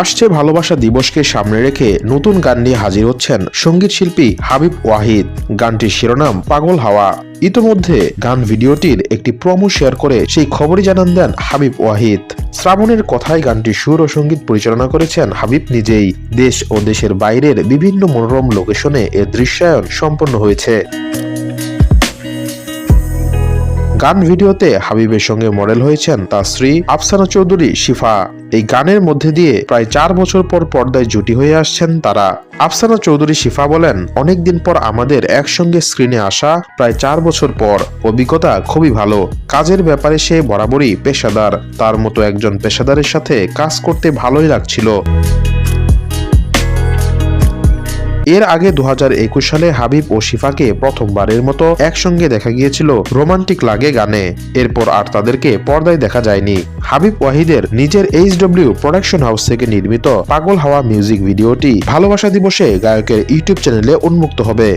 আসছে ভালোবাসা দিবসকে সামনে রেখে নতুন গান নিয়ে হাজির হচ্ছেন সংগীত শিল্পী হাবিব ওয়াহিদ। গানটির শিরোনাম, পাগল হাওয়া। ইতোমধ্যে গান ভিডিওটির একটি প্রমো শেয়ার করে সেই খবরই জানান দেন হাবিব ওয়াহিদ। শ্রাবণের কথায় গানটি সুর ও সংগীত পরিচালনা করেছেন হাবিব নিজেই। দেশ ও দেশের বাইরের বিভিন্ন মনোরম লোকেশনে এর দৃশ্যায়ন সম্পন্ন হয়েছে। গান ভিডিওতে হাবিবের সঙ্গে মডেল হয়েছেন তার স্ত্রী আফসানা চৌধুরী শিফা। এই গানের মধ্যে দিয়ে প্রায় চার বছর পর পর্দায় জুটি হয়ে আসছেন তারা। আফসানা চৌধুরী শিফা বলেন অনেকদিন পর আমাদের একসঙ্গে স্ক্রিনে আসা প্রায় চার বছর পর। অভিজ্ঞতা খুবই ভালো। কাজের ব্যাপারে সে বরাবরই পেশাদার। তার মতো একজন পেশাদারের সাথে কাজ করতে ভালোই লাগছিল। এর আগে দু হাজার একুশ সালে হাবিব ও শিফাকে প্রথমবারের মতো একসঙ্গে দেখা গিয়েছিল রোমান্টিক লাগে গানে। এরপর আর তাদেরকে পর্দায় দেখা যায়নি। হাবিব ওয়াহিদের নিজের এইচ ডব্লিউ প্রোডাকশন হাউস থেকে নির্মিত পাগল হাওয়া মিউজিক ভিডিওটি ভালোবাসা দিবসে গায়কের ইউটিউব চ্যানেলে উন্মুক্ত হবে।